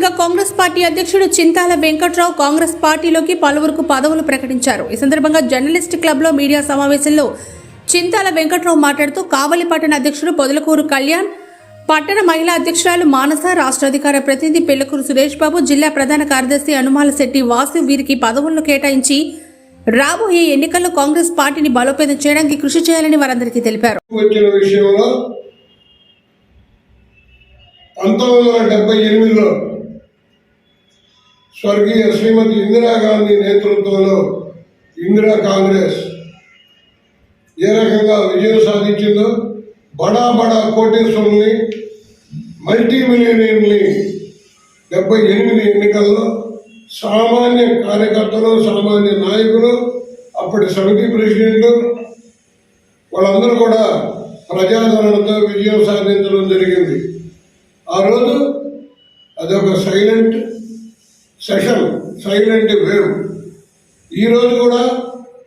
నియోజకవర్గ కాంగ్రెస్ పార్టీ అధ్యక్షుడు చింతాల వెంకట్రావు కాంగ్రెస్ పార్టీలోకి పలువురుకు పదవులు ప్రకటించారు. ఈ సందర్భంగా జర్నలిస్ట్ క్లబ్లో మీడియా సమావేశంలో చింతాల వెంకట్రావు మాట్లాడుతూ కావలి పట్టణ అధ్యక్షుడు పొదలకూరు కళ్యాణ్ పట్టణ మహిళా అధ్యక్షురాలు మానస రాష్ట్ర అధికార ప్రతినిధి పెళ్ళకూరు సురేష్ బాబు జిల్లా ప్రధాన కార్యదర్శి అనుమాల శెట్టి వాసు వీరికి పదవులను కేటాయించి రాబోయే ఎన్నికల్లో కాంగ్రెస్ పార్టీని బలోపేతం చేయడానికి కృషి చేయాలని వారందరికీ తెలిపారు. పంతొమ్మిది వందల డెబ్బై ఎనిమిదిలో స్వర్గీయ శ్రీమతి ఇందిరాగాంధీ నేతృత్వంలో ఇందిరా కాంగ్రెస్ ఏ రకంగా విజయం సాధించిందో బడా బడా కోటేశ్వరుల్ని మల్టీ మిలియనీర్ని డెబ్బై ఎనిమిది ఎన్నికల్లో సామాన్య కార్యకర్తలు సామాన్య నాయకులు అప్పటి సమితి ప్రెసిడెంట్లు వాళ్ళందరూ కూడా ప్రజాదరణతో విజయం సాధించడం జరిగింది. ఆ రోజు అదొక సైలెంట్ సెషన్ సైలెంట్ వేవ్ ఈరోజు కూడా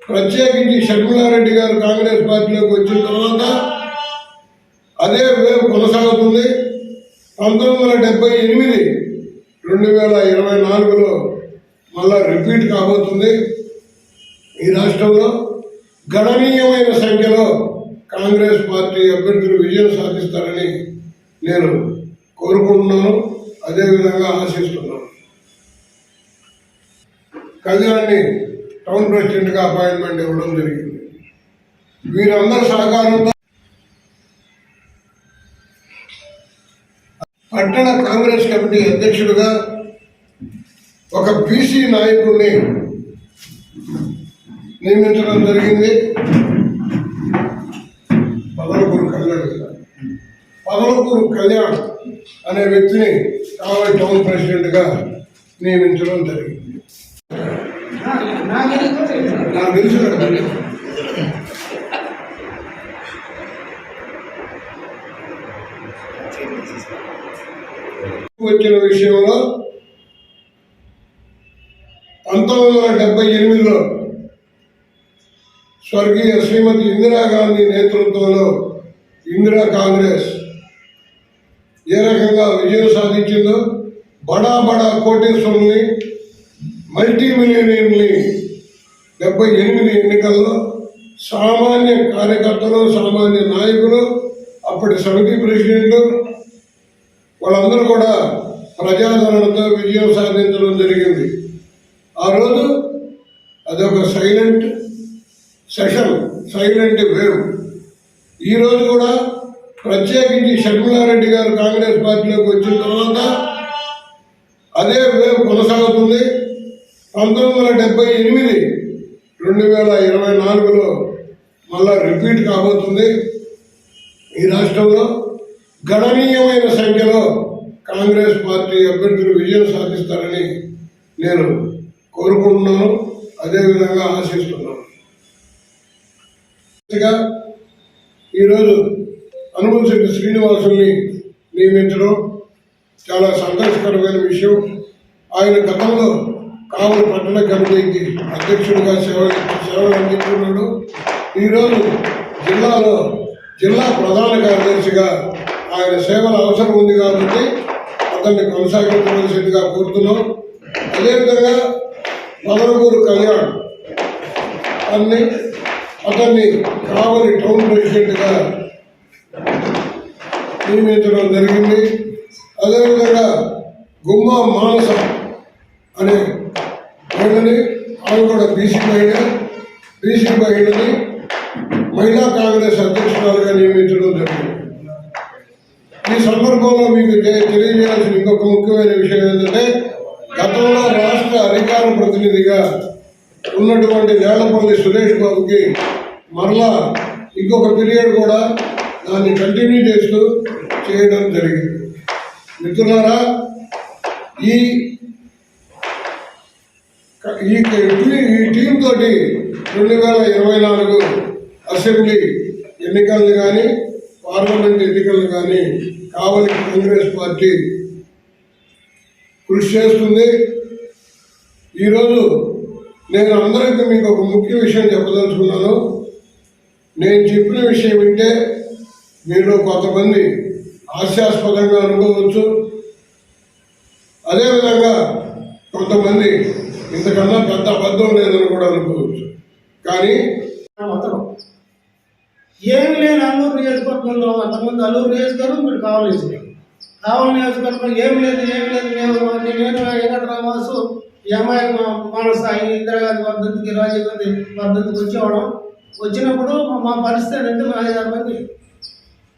ప్రత్యేకించి షర్మిలారెడ్డి గారు కాంగ్రెస్ పార్టీలోకి వచ్చిన తర్వాత అదే వేవ్ కొనసాగుతుంది. పంతొమ్మిది వందల డెబ్బై ఎనిమిది రెండు వేల ఇరవై నాలుగులో మళ్ళా రిపీట్ కాబోతుంది. ఈ రాష్ట్రంలో గణనీయమైన సంఖ్యలో కాంగ్రెస్ పార్టీ అభ్యర్థులు విజయం సాధిస్తారని నేను కోరుకుంటున్నాను. అదేవిధంగా ఆశిస్తున్నాను. కళ్యాణ్ని టౌన్ ప్రెసిడెంట్గా అపాయింట్మెంట్ ఇవ్వడం జరిగింది. వీరందరి సహకారంతో పట్టణ కాంగ్రెస్ కమిటీ అధ్యక్షుడిగా ఒక బీసీ నాయకుడిని నియమించడం జరిగింది. పదలకూరు కళ్యాణ్ గారు. పదలకూరు కళ్యాణ్ అనే వ్యక్తిని కావాలి టౌన్ ప్రెసిడెంట్గా నియమించడం జరిగింది. నాకు తెలుసు వచ్చిన విషయంలో పంతొమ్మిది వందల డెబ్బై ఎనిమిదిలో స్వర్గీయ శ్రీమతి ఇందిరాగాంధీ నేతృత్వంలో ఇందిరా కాంగ్రెస్ ఏ రకంగా విజయం సాధించిందో బడా బడా కోటేశ్వరుని మల్టీ మిలియనీర్ని డెబ్బై ఎనిమిది ఎన్నికల్లో సామాన్య కార్యకర్తలు సామాన్య నాయకులు అప్పటి సమితి ప్రెసిడెంట్లు వాళ్ళందరూ కూడా ప్రజాదరణతో విజయం సాధించడం జరిగింది. ఆ రోజు అదొక సైలెంట్ సెషన్ సైలెంట్ వేవ్. ఈ రోజు కూడా ప్రత్యేకించి షర్మిలారెడ్డి గారు కాంగ్రెస్ పార్టీలోకి వచ్చిన తర్వాత అదే వేవ్ కొనసాగుతుంది. పంతొమ్మిది వందల డెబ్బై ఎనిమిది రెండు వేల ఇరవై నాలుగులో మళ్ళా రిపీట్ కాబోతుంది. ఈ రాష్ట్రంలో గణనీయమైన సంఖ్యలో కాంగ్రెస్ పార్టీ అభ్యర్థులు విజయం సాధిస్తారని నేను కోరుకుంటున్నాను. అదేవిధంగా ఆశిస్తున్నాను. ఈరోజు ఈరోజు హనుమంతశెట్టి శ్రీనివాసుల్ని నియమించడం చాలా సంతోషకరమైన విషయం. ఆయన గతంలో కావలి పట్టణ కమిటీకి అధ్యక్షుడిగా సేవ సేవలు అందించున్నాడు ఈరోజు జిల్లాలో జిల్లా ప్రధాన కార్యదర్శిగా ఆయన సేవల అవసరం ఉంది కాబట్టి అతన్ని కొనసాగించవలసిందిగా కోరుతున్నాం. అదేవిధంగా మదనగూరు కళ్యాణ్ అన్ని అతన్ని కావలి టౌన్ ప్రెసిడెంట్గా నియమించడం జరిగింది. అదేవిధంగా గుమ్మ మానస అనే మహిళని ఆమె కూడా బీసీ మహిళ బీసీ మహిళని మహిళా కాంగ్రెస్ అధ్యక్షురాలుగా నియమించడం జరిగింది. ఈ సందర్భంలో మీకు తెలియజేయాల్సిన ఇంకొక ముఖ్యమైన విషయం ఏంటంటే గతంలో రాష్ట్ర అధికార ప్రతినిధిగా ఉన్నటువంటి వేలపల్లి సురేష్ బాబుకి మరలా ఇంకొక పీరియడ్ కూడా దాన్ని కంటిన్యూ చేస్తూ చేయడం జరిగింది. మిత్రులారా ఈ ఈ ఈ టీం తోటి రెండు వేల ఇరవై నాలుగు అసెంబ్లీ ఎన్నికలను కానీ పార్లమెంట్ ఎన్నికలను కానీ కావలి కాంగ్రెస్ పార్టీ కృషి చేస్తుంది. ఈరోజు నేను అందరికీ మీకు ఒక ముఖ్య విషయం చెప్పదలుచుకున్నాను. నేను చెప్పిన విషయం వింటే మీరు కొంతమంది హాస్యాస్పదంగా అనుకోవచ్చు. అదేవిధంగా కొంతమంది ఇంతకన్నా పెద్ద అబద్ధం లేదని కూడా అనుకోవచ్చు. కానీ ఏమి లేని అల్లూరు నియోజకవర్గంలో అంతకుముందు అల్లూరు నియోజకవర్గం ఇప్పుడు కావాలి కావాలి నియోజకవర్గం ఏమి లేదు ఏమి లేదు నేను నేను వెంకటరామాసు ఈ మానసాయి ఇందిరాగాంధీ వర్ధంతికి రాజీవ్ గాంధీ వర్ధంతికి వచ్చేవాళ్ళం వచ్చినప్పుడు మా- పరిస్థితి ఎందుకు ఐదారు మంది.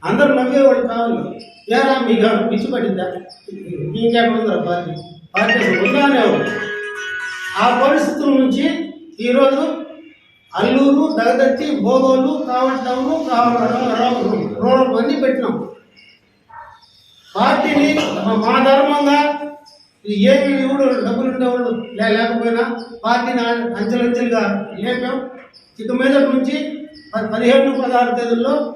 అందరూ నవ్వేవాళ్ళు కావాలి. ఏరా మీకు పిచ్చి పట్టిందా? ఇంకెక్కడ ఉందా పార్టీ? పార్టీ ఉందా అనేవాళ్ళు ఆ పరిస్థితుల నుంచి ఈరోజు అల్లూరు దగదత్తి భోగోలు కావలి టౌన్ రూరల్ అన్నీ పెట్టినాం. పార్టీని మా- ధర్మంగా ఏమి ఎవడు డబ్బులు ఉండేవాళ్ళు లే- లేకపోయినా పార్టీని అంచెలంచెలుగా లేపాం. ఇక మీద నుంచి ప- పదిహేను పదహారు తేదీల్లో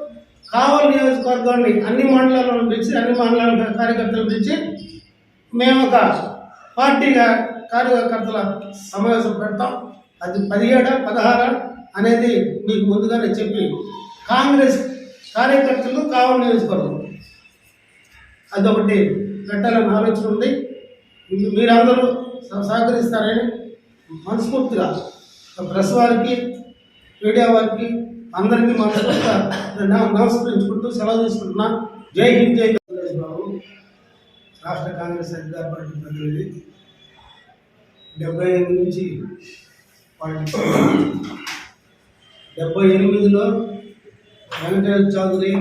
కావలి నియోజకవర్గాన్ని అన్ని మండలాలను పిలిచి అన్ని మండలాల కార్యకర్తలు పిలిచి మేము ఒక పార్టీగా కార్యకర్తల సమావేశం పెడతాం. అది పదిహేడు పదహారు అనేది మీకు ముందుగానే చెప్పి కాంగ్రెస్ కార్యకర్తలు కావాలి నియోజకవర్గం. అదొకటి పెట్టాలని ఆలోచన ఉంది. మీరందరూ సహ- సహకరిస్తారని మనస్ఫూర్తిగా ప్రెస్ వారికి మీడియా వారికి అందరికీ మనస్ఫూర్తిగా నమస్కరించుకుంటూ సెలవు తీసుకుంటున్నా. జై హింద్ జై బాబు రాష్ట్ర కాంగ్రెస్ అధికార పార్టీ ప్రతినిధి డెబ్బై ఐదు నుంచి డెబ్బై ఎనిమిదిలో వెంకటేశ్వర చౌదరి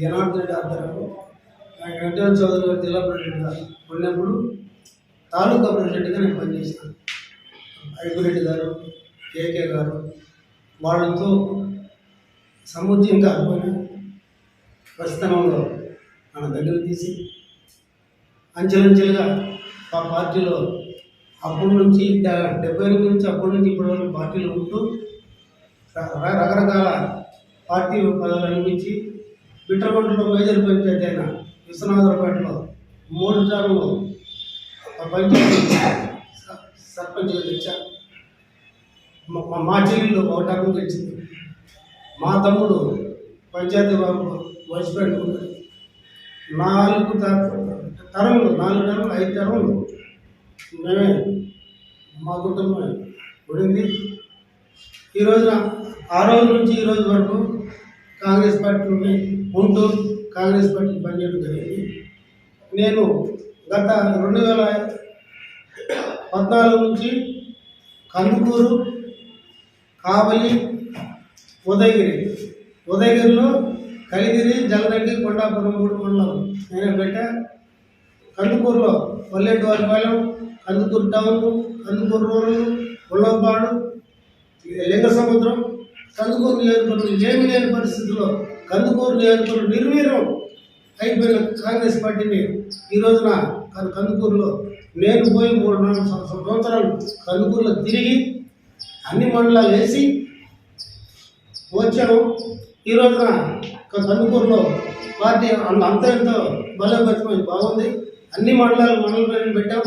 జనార్దన్ రెడ్డి ఆధ్వర్యంలో వెంకటేశ్వర చౌదరి గారు జిల్లా ప్రెసిడెంట్గా ఉన్నప్పుడు తాలూకా ప్రెసిడెంట్గా నేను పనిచేశాను. ఐగురెడ్డి గారు కేకే గారు వాళ్ళతో సముద్యంగా అనుకుని ప్రస్థానంలో మన దగ్గర తీసి అంచెలంచెలుగా ఆ పార్టీలో అప్పటి నుంచి డెబ్బై ఎనిమిది నుంచి అప్పటి నుంచి ఇప్పటి వరకు పార్టీలు ఉంటూ రకరకాల పార్టీ పదవులు అనిపించి బిట్రగొండలో మేజర్ పంచాయతీ అయిన విశ్వనాథరపేటలో మూడు సార్లు పంచాయతీ సర్పంచ్ సర్పంచ్గా మా- మా- మా చెల్లెళ్ళు ఒక టర్మ్ గెలిచింది. మా తమ్ముడు పంచాయతీ వైస్ ప్రెసిడెంట్. నాలుగు త- తరములు నాలుగు తరములు ఐదు తరములు మేమే మా కుటుంబమే ఉండింది ఈ రోజున ఆ రోజు నుంచి ఈ రోజు వరకు కాంగ్రెస్ పార్టీని ఉంటూ కాంగ్రెస్ పార్టీ పనిచేయడం జరిగింది. నేను గత రెండు వేల పద్నాలుగు నుంచి కందుకూరు కావలి ఉదయగిరి ఉదయగిరిలో కలిగిరి జలదండి కొండాపురం మూడు మండలం నేను పెట్టా. కందుకూరులో Valledvaripalem Kandukur town Kandukur rural Ullapadu Lingasamudram Kandukur నియోజకవర్గం ఏమి లేని పరిస్థితుల్లో కందుకూరు నియోజకవర్గం నిర్వీర్యం అయిపోయిన కాంగ్రెస్ పార్టీని ఈ రోజున కందుకూరులో నేను పోయి మూడు నాలుగు సంవత్సరాలు కందుకూరులో తిరిగి అన్ని మండలాలు వేసి వచ్చాము ఈ రోజున కందుకూరులో పార్టీ అంత అంత ఎంతో బలోపేతమై బాగుంది. అన్ని మండలాలు మండల ప్రజలు పెట్టాం